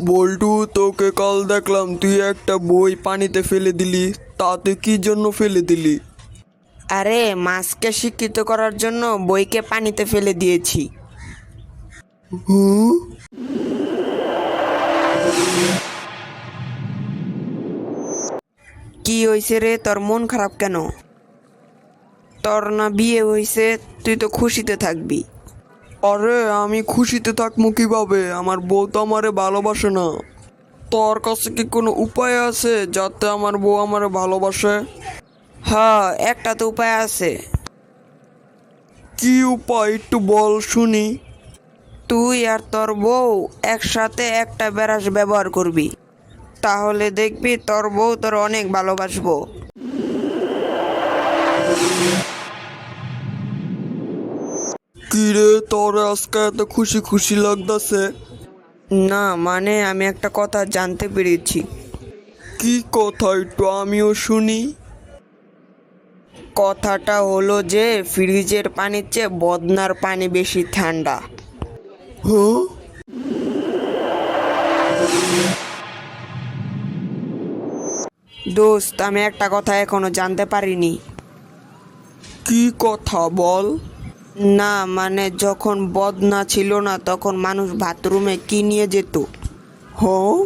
বল্টু তোকে কাল দেখলাম তুই একটা বই পানিতে ফেলে দিলি। তাতে কি জন্য ফেলে দিলি? আরে মাছকে শিক্ষিত করার জন্য বইকে পানিতে ফেলে দিয়েছি। হুম? কি হয়েছে রে? তোর মন খারাপ কেন? তোর না বিয়ে হয়েছে তুই তো খুশিতে থাকবি। আরে আমি খুশিতে থাকব কীভাবে? আমার বউ তো আমারে ভালোবাসে না। তোর কাছে কি কোনো উপায় আছে যাতে আমার বউ আমারে ভালোবাসে? হ্যাঁ একটা তো উপায় আছে। কি উপায় একটু বল শুনি। তুই আর তোর বউ একসাথে একটা ব্রাশ ব্যবহার করবি। তাহলে দেখবি তোর বউ তোর অনেক ভালোবাসবো। কি রে তোর আজকে এত খুশি খুশি লাগতাছে? না মানে আমি একটা কথা জানতে পেরেছি। কি কথা একটু আমিও শুনি। কথাটা হলো যে ফ্রিজের পানির চেয়ে বদনার পানি বেশি ঠান্ডা। হ্যাঁ দোস্ত আমি একটা কথা এখনও জানতে পারিনি। কি কথা বল? না মানে যখন বদনা ছিল না তখন মানুষ বাথরুমে কি নিয়ে যেত? হ্যাঁ